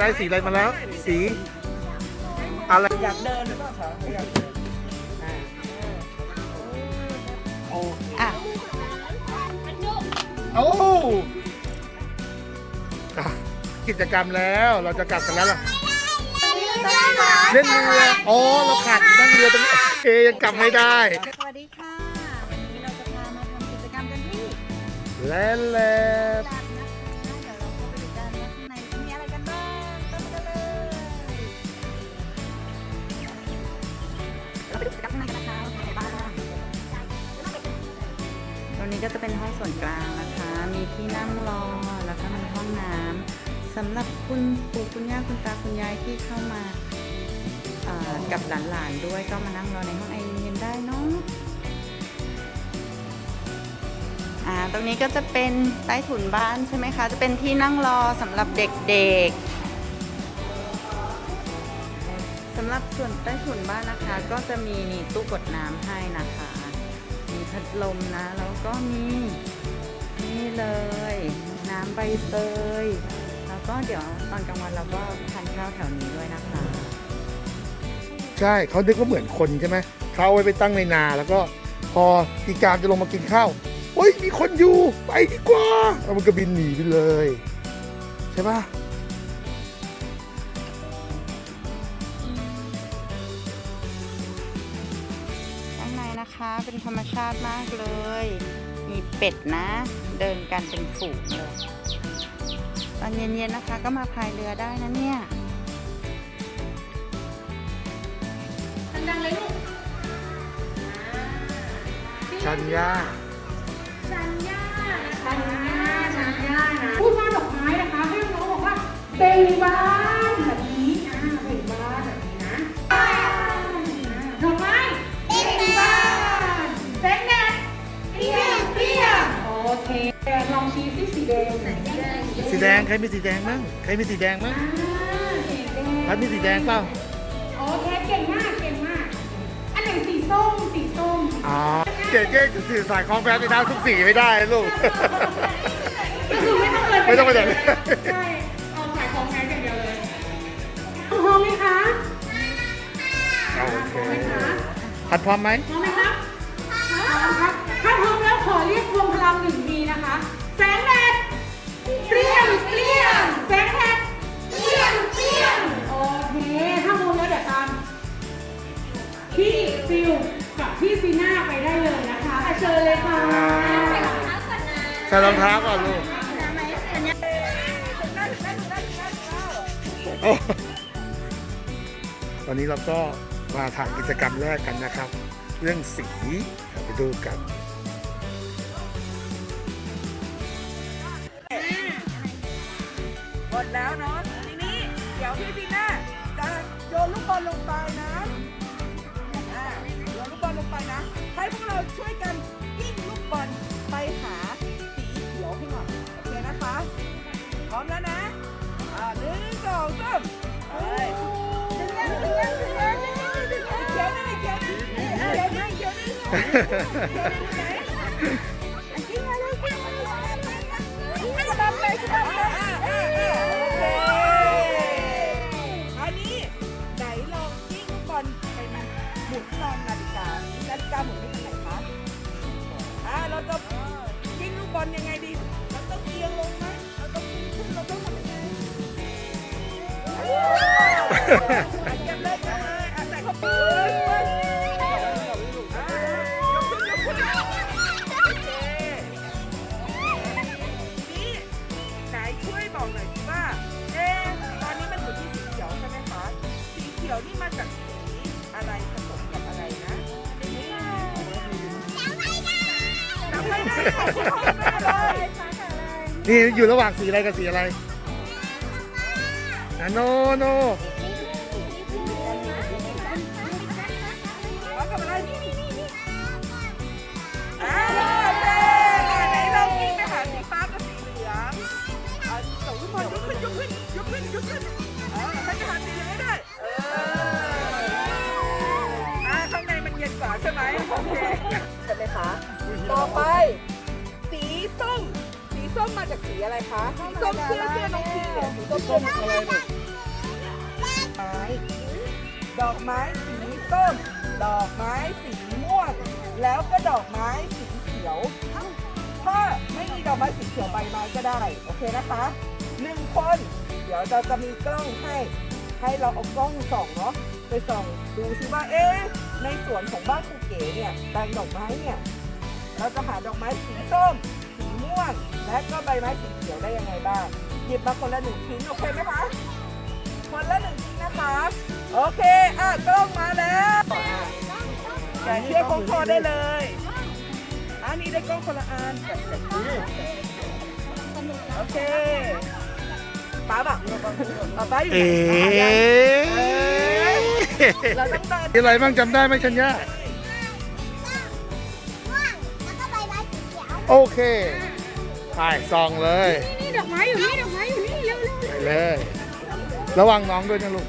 ได้สีอะไรมาแล้ว สีอะไรอยากเดินหรือเปล่าคะอยากเดินอ่าโอ้อะโอ้อะกิจกรรมแล้วเราจะกลับกันแล้วล่ะเล่นเรืออ๋อเราขาดนั่งเรือตรงนี้โอเคยังกลับไม่ได้ สวัสดีค่ะ วันนี้เราจะพามาทำกิจกรรมกันที่ แล่นแล่น เราไปดูกิจกรรมข้างในกันนะคะมีอะไรบ้างตรงนี้ก็จะเป็นห้องส่วนกลางนะคะ มีที่นั่งรอ แล้วก็มีห้องน้ำสำหรับคุณปู่คุณย่าคุณตาคุณยายที่เข้ามากับหลานๆด้วยก็มานั่งรอในห้องไอเย็นได้เนาะอ่าตรงนี้ก็จะเป็นใต้ถุนบ้านใช่ไหมคะ จะเป็นที่นั่งรอสำหรับเด็กๆำหรับส่วนใต้ถุนบ้านนะคะ ก็จะมีนี่ตู้กดน้ำให้นะคะ มีพัดลมนะ แล้วก็มีนี่เลย น้ำใบเตย แล้วก็เดี๋ยวตอนกลางวันเราก็ทานข้าวแถวนี้ด้วยนะคะ ใช่เขานึกว่าเหมือนคนใช่ไหมเขาเอาไว้ไปตั้งในนาแล้วก็พออีกามจะลงมากินข้าวโอ้ยมีคนอยู่ไปดีกว่าแล้วมันก็บินหนีไปเลย ใช่ปะ เป็นธรรมชาติมากเลย มีเป็ดนะ เดินกันเป็นฝูงเลย ตอนเย็นๆนะคะก็มาพายเรือได้นะเนี่ยชันย่าพูดว่าดอกไม้นะคะให้น้องบอกว่าเบ่งบา เคลองชี้ที่สีแดงไหนสีแดงสีแดงใครมีสีแดงมั้งใครมีสีแดงมั้งอ่าสีแดงพัดมีสีแดงเปล่าโอเคเก่งมากเก่งมาก อันไหนสีส้มสีส้มอ๋อเจ๊เจ๊จะสื่อสารคล้องแพรไปได้ทุกสีไม่ได้ลูก ก็คือไม่ต้องเลยไม่ต้องไปไหน ใช่เอาขายของแพงอย่างเดียวเลยพร้อมไหมคะโอเคพร้อมไหมคะ พัดพร้อมไหม พร้อมไหมครับพร้อมครับ ถ้าพร้อมแล้วขอเรียก รวมพลังหนึ่งทีนะคะ แสงแดดเปรี้ยงเปรี้ยงแสงแดดเปรี้ยงเปรี้ยงโอเค ถ้าพร้อมแล้วเดี๋ยวตามพี่ฟิลกับพี่ซีน่าไปได้เลยนะคะอะเชิญเลยค่ะใส่รองเท้าก่อนลูกโอ้วันนี้เราก็มาถ่ายกิจกรรมแรกกันนะครับ เรื่องสีเดี๋ยวไปดูกัน มดแล้วเนาะทีนี้เดี๋ยวพี่พีน่าจะโยนลูกบอลลงไปนะอ่าโยนลูกบอลลงไปนะ ให้พวกเราช่วยกันกิ้งลูกบอลไปหาสีเขียวให้หน่อยโอเคนะคะ พร้อมแล้วนะอ่าหนึ่งสองสามไปเขียวนี่เขียวนี่เขียวนี่เขียวนี่เขียวนี่เขียวนี่ หมุนตามนาฬิกานาฬิกาหมุนไปทางไหนคะอ่าเราจะกิ้งลูกบอลยังไงดี เราต้องเอียงลงไหมเราต้องกิ้งขึ้นเราต้องทำยังไง นี่อยู่ระหว่างสีอะไรกับสีอะไรอะโนโนเอากับอะไรนี่นี่นี่นี่อ่าโอเคไหนลองกิ้งไปหาสีฟ้ากับสีเหลืองอ่าส่งทุกคนยกขึ้นยกขึ้นยกขึ้นยกขึ้นเออให้ไปหาสีเหลืองให้ได้เอออ่าข้างในมันเย็นกว่าใช่ไหมโอเคใช่ไหมคะ ต่อไป สีส้ม สีส้มมาจากสีอะไรคะ สีส้มเสื้อเสื้อน้องพีเนี่ยสีส้มเสื้ออะไรเนี่ยดอกไม้สีส้ม ดอกไม้สีม่วง แล้วก็ดอกไม้สีเขียว ถ้าไม่มีดอกไม้สีเขียวใบไม้ก็ได้ โอเคนะคะหนึ่งคน เดี๋ยวเราจะมีกล้องให้ ให้เราเอากล้องส่องเนาะไปส่องดูซิว่าเอ๊ะในสวนของบ้านครูเก๋เนี่ยแปลงดอกไม้เนี่ย เราจะหาดอกไม้สีส้ม สีม่วง และก็ใบไม้สีเขียวได้ยังไงบ้าง หยิบมาคนละหนึ่งชิ้นโอเคไหมคะ คนละหนึ่งชิ้นนะคะ โอเค อะกล้องมาแล้วแกะเชือกของคอได้เลยอันนี้ได้กล้องคนละอันแกะแกะโอเคป้าบอกป้าป้าอยู่ไหนเอ๋เอ๊ะเราต้องเดิน มีอะไรบ้างจำได้ไหมชัญญา โอเคไปส่องเลย นี่ดอกไม้อยู่นี่ดอกไม้อยู่นี่เร็วเร็วไปเลย ระวังน้องด้วยนะลูก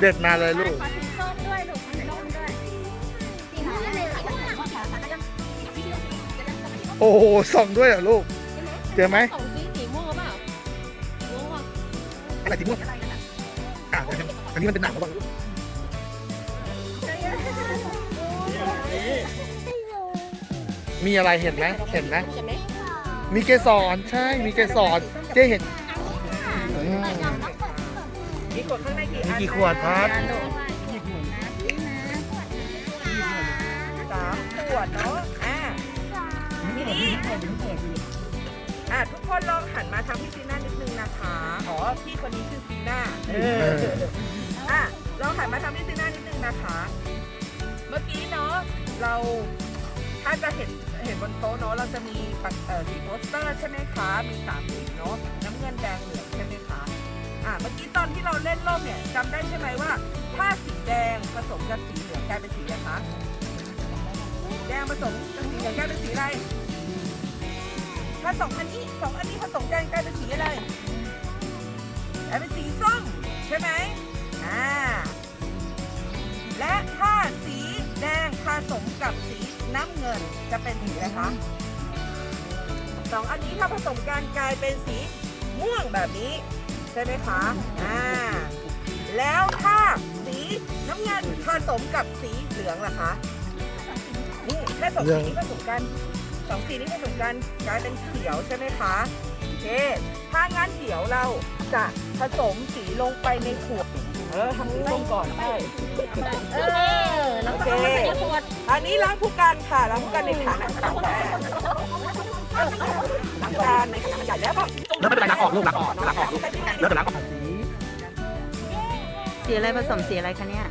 เด็ดมาเลยลูกสีส้มด้วยลูกสีส้มด้วยโอ้โหส่องด้วยเหรอลูก เจอไหมของสีสีม่วงเปล่าม่วงอะไรสีม่วงอะอันนี้มันเป็นหนังหรือเปล่า มีอะไรเห็นไหมเห็นไหมใช่ไหมมีเกสรใช่มีเกสรเจ๊เห็นอืมมีขวดข้างในกี่มีอันกี่ขวดครับสามขวดเนาะอ่าทีนี้อะทุกคนลองหันมาทางพี่ซีน่านิดนึงนะคะอ๋อพี่คนนี้คือซีน่าเอออะลองหันมาทางพี่ซีน่านิดนึงนะคะ เมื่อกี้เนาะเราถ้าจะเห็น เห็นบนโต๊ะเนาะเราจะมีปากเอ่อสีโปสเตอร์ใช่ไหมคะมีสามสีเนาะน้ำเงินแดงเหลืองใช่ไหมคะอะเมื่อกี้ตอนที่เราเล่นร่มเนี่ยจำได้ใช่ไหมว่า ถ้าสีแดงผสมกับสีเหลืองกลายเป็นสีอะไรคะแดงผสมกับสีเหลืองกลายเป็นสีอะไรถ้าสองอันนี้สองอันนี้ผสมแดงกลายเป็นสีอะไรกลายเป็นสีส้มใช่ไหมอ่าและถ้าสีแดงผสมกับสี น้ำเงินจะเป็นสีอะไรคะสองอันนี้ถ้าผสมกันกลายเป็นสีม่วงแบบนี้ ใช่ไหมคะอ่าแล้วถ้าสีน้ำเงินผสมกับสีเหลืองล่ะคะนี่แค่สองสีนี้ผสมกันสองสีนี้ผสมกันกลายเป็นเขียวใช่ไหมคะโอเคถ้างั้นเดี๋ยวเรา จะผสมสีลงไปในขวด เออทำสีส้มก่อนใช่เออแล้วก็โอเคเอามาใส่ขวดอันนี้ล้างผู้กันค่ะล้างผู้กันในถังน้ำแร่ล้างจานในถังใหญ่แล้วก็แล้วไม่เป็นไรล้างออกลูกล้างออกล้างออกลูกแล้วแต่ล้างออกสีอะไรผสมสีอะไรคะเนี่ย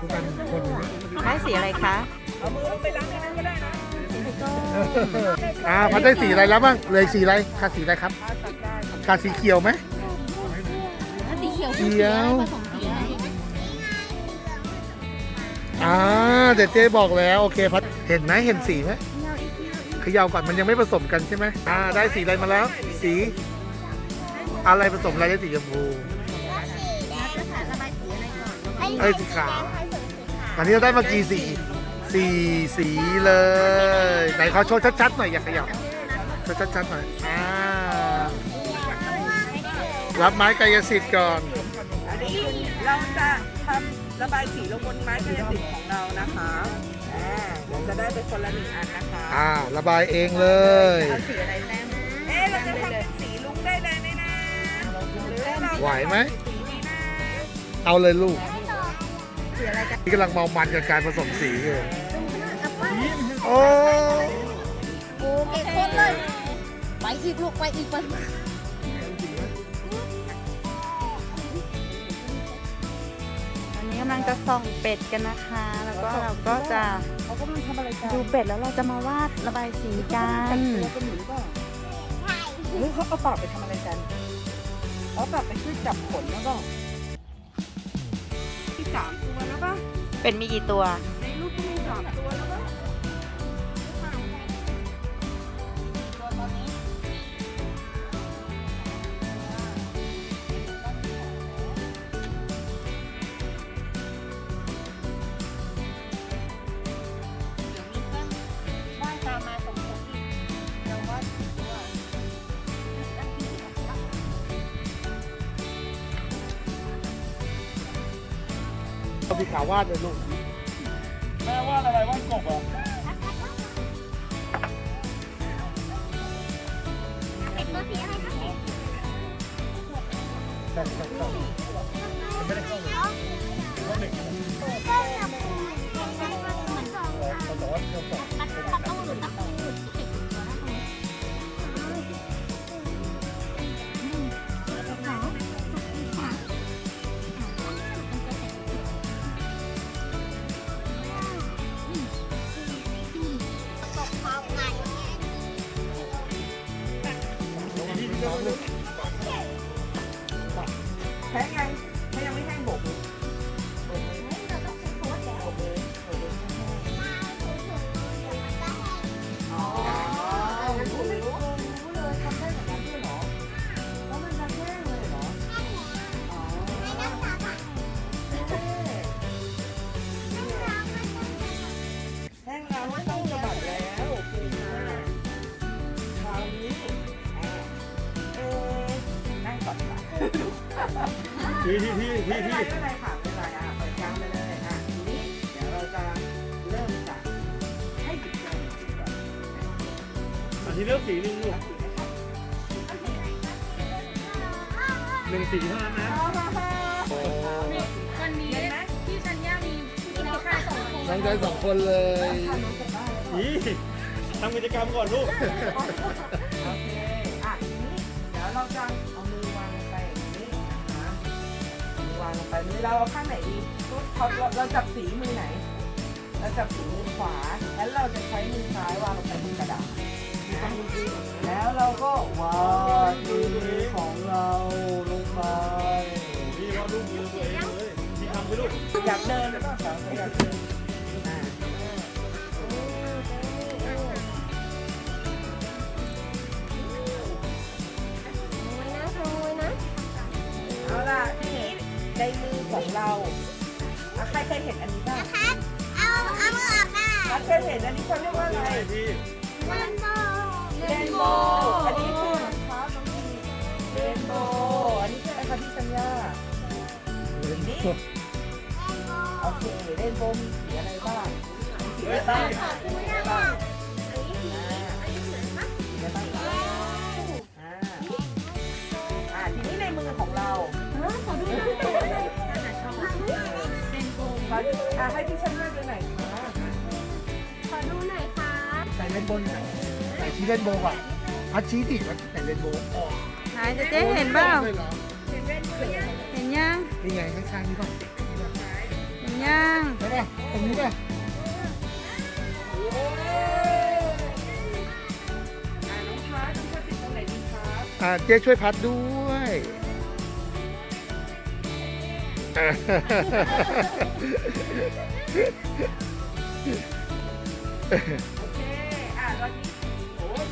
ทุกคนคนได้สีอะไรคะเอามือลงไปล้างในนั้นก็ได้นะอ่าพัดได้สีอะไรแล้วบ้างเลยสีอะไรขาดสีอะไรครับถ้าสั กได้ค่ะขาดสีเขียวไหมสีเขียวเขียวผสมสีอะไรอ่าเดี๋ยวเจ๊บอกแล้วโอเคพัดเห็นไหมเห็นสีไหมเขย่าก่อนมันยังไม่ผสมกันใช่ไหมอ่า ได้สีอะไรมาแล้ว สี อะไรผสมอะไรได้สีชมพูไอ้ยสีขาวอันนี้เราได้มากี่สีสี่สีเลยไหนขอโชว์ชัดๆหน่อยอย่าเขยับโชว์ชัดๆหน่อยอ่า รับไม้กายสิทธิ์ก่อน อันนี้เราจะทำระบายสีลงบนไม้กายสิทธิ์ของเรานะคะอ่าเดี๋ยวจะได้เป็นคนละหนึ่งอันนะคะอ่า ระบายเองเลย เอาสีอะไรแต้มเอ๊ะเราจะทำเป็นสีลุงได้เลยไหมนะหรือเราจะไหวไหมสีดีนะเอาเลยลูกนี่กำลังเมามันกับการผสมสีอยู่โอ้ โอ้เก่งโคตรเลย ไปอีกลูกไปอีกไปำลังจะส่องเป็ดกันนะคะ แล้วก็เราก็จะเขากำลังทำอะไรกันดูเป็ดแล้วเราจะมาวาดระบายสีกันตัวกันหรือเปล่าหรือเขาเอาปากไปทำอะไรกันเอาปากไปช่วยจับขนแล้วก็ที่สามตัวแล้วป่ะเป็ดมีกี่ตัว สีขาววาดเลยลูก แม่ว่าอะไรว่ากบอะใช่ใช่ใช่ไม่ได้เข้าเลย พี่พี่พี่ไม่พี่เป็นไรพี่ไม่เป็นไรค่ะไม่เป็นไรอะเปิดกลางไปเลยอะทีนี้เดี๋ยวเราจะเริ่มจากให้หยิบเงินก่อนอันที่เลือกสีหนึ่งลูกหนึ่งสีเท่านั้นนะโอ้วันนี้พี่ชัญญามีพี่น้องชายสองคนน้องใจสองคนเลยนี่ทำกิจกรรมก่อนลูก โอเค อะทีนี้เดี๋ยวเราจะเอาามือวางลงไปมือเราเอาข้างไหนดีเราเราเราจับสีมือไหน เราจับสีมือขวา แล้วเราจะใช้มือซ้ายวางลงไปบนกระดาษแล้วเราก็วาดมือของเราลงไปพี่ว่าลูกมือตัวเองเลยพี่ทำไปลูกอยากเดินหรือเปล่าสาวอยากเดิน ในมือของเราอะใครเคยเห็นอันนี้บ้างใครเคยเห็นอันนี้เขาเรียกว่าอะไรใช่พี่เรนโบว์อันนี้คือครับน้องพีเรนโบว์อันนี้คืออะไรคะพี่สัญญานี่โอเคเรนโบว์มีสีอะไรบ้างมีสีอะไรบ้าง อ่าให้พี่ชันเลือกดูหน่อยค่ะใส่เลนโบว์ไหนใส่ชี้เลนโบว์ก่อนพัดชี้ดิว่าใส่เลนโบว์อ๋อไหนจะเจ๊เห็นเปล่าได้เหรอเห็นยังนี่ไงข้างๆนี่ป่ะเห็นยังใช่ป่ะตรงนี้ป่ะอ่าน้องพัดน้องพัดติดตร งไหนดีครับอ่าเจ๊ช่วยพัดด้วยอ่าโอเค อะตอนนี้โอ้ย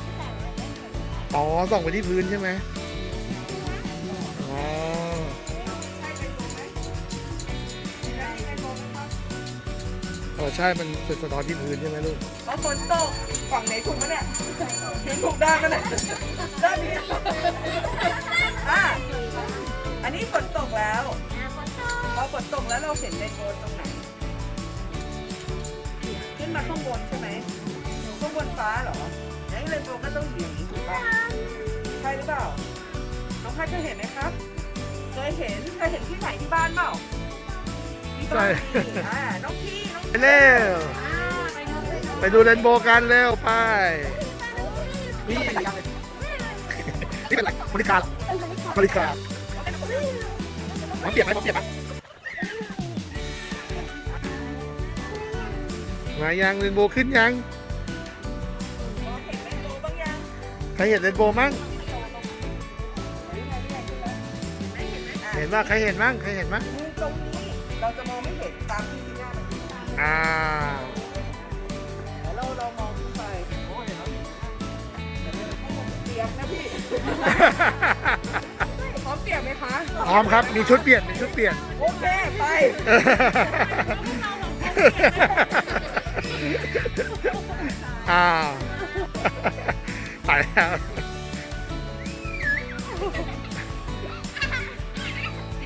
อ๋อ ส่องไปที่พื้นใช่ไหมอ๋อ ใช่เป็นโบไหมใช่เป็นโบไหมครับเออใช่ มันเป็นสะท้อนที่พื้นใช่ไหมลูก เอาฝนตกฝั่งไหนถูกมะเนี่ยเห็นถูกด้านกันเลยด้านนี้อะอันนี้ฝนตกแล้วพอ ฝนตกแล้วเราเห็นเรนโบว์ตรงไหน ขึ้นมาข้างบนใช่ไหมข้างบนฟ้าเหรองั้นเรนโบว์ก็ต้องอยู่อย่างนี้ถูกป่ะใช่หรือเปล่า น้องพัดเคยเห็นไหมครับ เคยเห็น เคยเห็นที่ไหนที่บ้านเปล่าที่บ้านนี่อ่าน้องพี่น้องไปเร็วไปดูเรนโบว์กันเร็วไปนี่นี่เป็นอะไรบริการบริการมันเปียกไหมมันเปียกไหม มายังเรนโบว์ขึ้นยังมองเห็นเรนโบว์บ้างยังใครเห็นเรนโบว์มั้งเห็นว่าใครเห็นมั้งใครเห็นมั้งมุมตรงนี้เราจะมองไม่เห็นตามที่ที่หน้ามันอยู่อ่าแล้วเราเรามองขึ้นไปโอ้ยเห็นแล้วเปียกนะพี่พร้อมเปียกไหมคะพร้อมครับมีชุดเปลี่ยนมีชุดเปลี่ยนโอเคไปอ่าตายแล้ว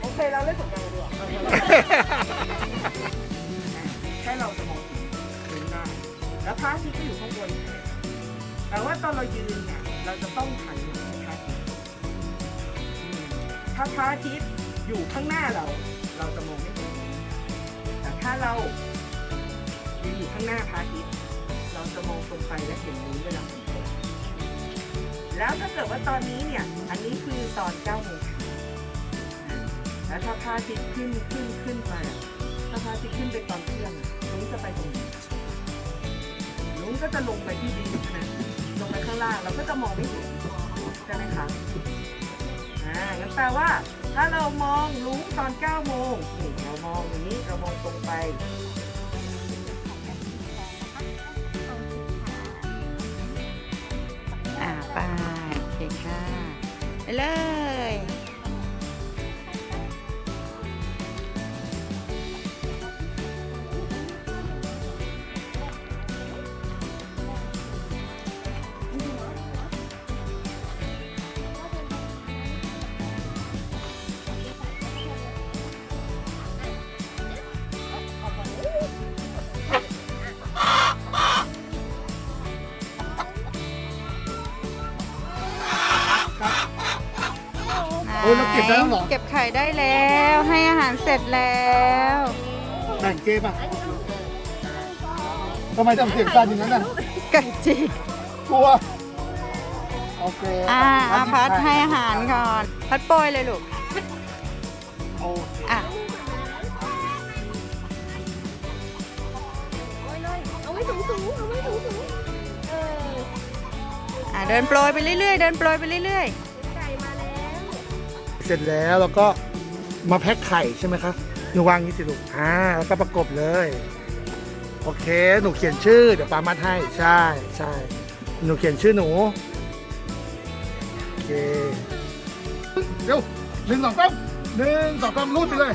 โอเคเราเล่นสงกรานต์กันดีกว่าแค่เราจะมองเห็นพื้นได้แล้วพระอาทิตย์ก็อยู่ข้างบนแต่ว่าตอนเรายืนเนี่ยเราจะต้องหันหลังให้พระอาทิตย์อืมถ้าพระอาทิตย์อยู่ข้างหน้าเรา แล้วถ้าเกิดว่าตอนนี้เนี่ย อันนี้คือตอนเก้าโมงแล้วถ้าพระอาทิตย์ขึ้นขึ้นขึ้นไปถ้าพระอาทิตย์ขึ้นไปตอนเที่ยงลุงจะไปตรงนี้ลุงก็จะลงไปที่ดินใช่ไหมลงไปข้างล่างเราก็จะมองไม่เห็นใช่ไหมคะอ่างั้นแปลว่า ถ้าเรามองลุงตอนเก้าโมงเรามองอย่างนี้เรามองตรงไป ไปโอเคค่ะ ไปเลย บได้แล้วเหรอ เก็บไข่ได้แล้ว ให้อาหารเสร็จแล้ว แบ่งเจ๊ป่ะทำไมทำเสียงสั่นอย่างนั้นน่ะไก่จิกกลัวโอเคอ่าอาพัดให้อาหารก่อน พัดโปรยเลยลูก โอเคอะ เอาไว้สูงสูงเอาไว้สูงสูงเออ อะเดินโปรยไปเรื่อยๆ เดินโปรยไปเรื่อยไก่มาแล้ว เสร็จแล้วเราก็มาแพ็คไข่ใช่ไหมคะหนูวางนี้สิลูกอ่าแล้วก็ประกบเลย โอเค หนูเขียนชื่อเดี๋ยวปามัดให้ใช่ใช่หนูเขียนชื่อหนูโอเคเร็วหนึ่งสองสามหนึ่งสองสามรูดไปเลย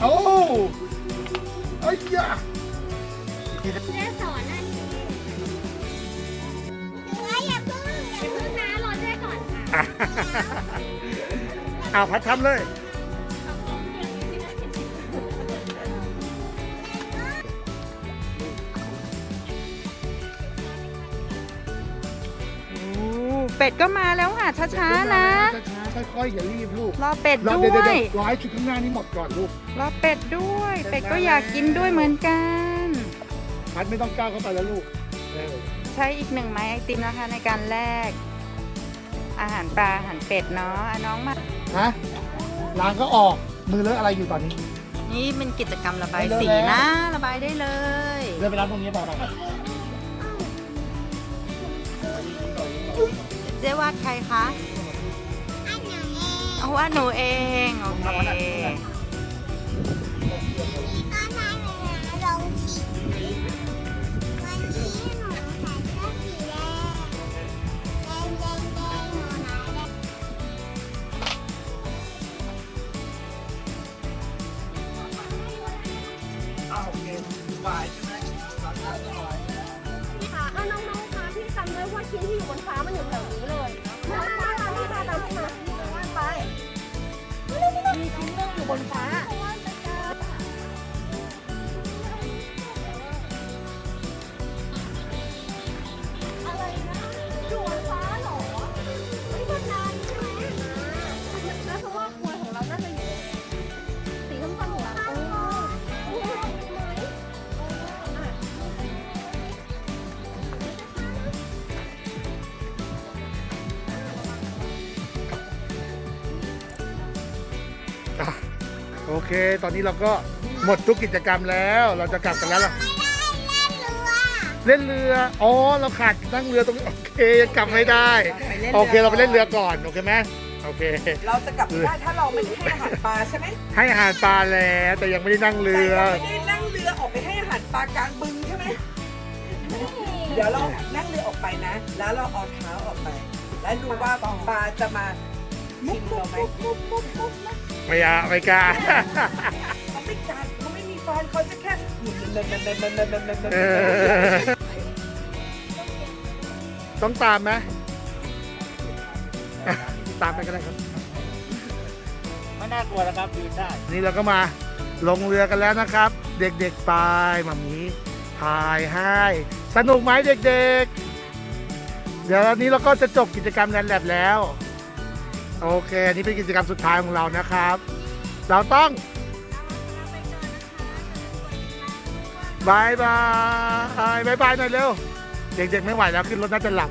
โอ้ไอ้ยาแม่สอนนั่นเองเฮ้ยอย่าพึ่งอย่าพึ่งนะรอด้วยก่อนค่ะ เอาพัดทำเลยๆโอ้เป็ดก็มาแล้วค่ะช้าๆนะ ช้าๆค่อยๆอย่ารีบลูกรอเป็ดรอด้เดี๋ยววเดี๋ยวยเดี๋ยวรอให้ชุดข้างหน้านี้หมดก่อนลูก รอเป็ดด้วย เป็ดก็อยากกินด้วยเหมือนกัน พัดไม่ต้องก้าวเข้าไปแล้วลูกเออใช้อีกหนึ่งไม้ไอติมนะคะในการแลกอาหารปลาอาหารเป็ดเนาะอะน้องมา ฮะล้างก็ออกมือเลอะอะไรอยู่ตอนนี้ นี่เป็นกิจกรรมระบายไม่เลอะสีแล้วนะ ระบายได้เลยเดินไปร้านตรงนี้เปล่าเจ๊วาดใครคะเอาวาดหนูเองโอเค Why? เค ตอนนี้เราก็หมดทุกกิจกรรมแล้ว เราจะกลับกันแล้วล่ะเล่นเรือ อ๋อ เราขาดนั่งเรือตรงนี้ โอเคยังกลับไม่ได้ไปเล่นเรือโอเค เราไปเล่นเรือก่อน โอเคไหมโอเค เราจะกลับไม่ได้ถ้าเราไม่ได้ให้อาหารปลาใช่ไหมให้อาหารปลาแล้ว แต่ยังไม่ได้นั่งเรืแต่อเราไม่ได้นั่งเรือออกไปให้อาหารปลากลางบึงใช่ไหมเดี๋ยวเรานั่งเรือออกไปนะ แล้วเราเอาเท้าออกไป แล้วดูว่าปลาจะมาชิมเราไหม ไม่อะไม่กล้าเขาไม่กัดเขาไม่มีฟนเขาจะแค่ต้องตามไหมตามไปก็ได้ครับ ไม่น่ากลัวนะครับคือได้ นี่เราก็มาลงเรือกันแล้วนะครับ เด็กๆไปมามีถ่ายให้ สนุกไหมเด็กๆ เดี๋ยววันนี้เราก็จะจบกิจกรรมแลนแลบแล้ว โอเคอันนี่เป็นกิจกรรมสุดท้ายของเรานะครับ เราต้องบายบายบายบายหน่อยเร็ว เด็กๆไม่ไหวแล้วขึ้นรถน่าจะหลับ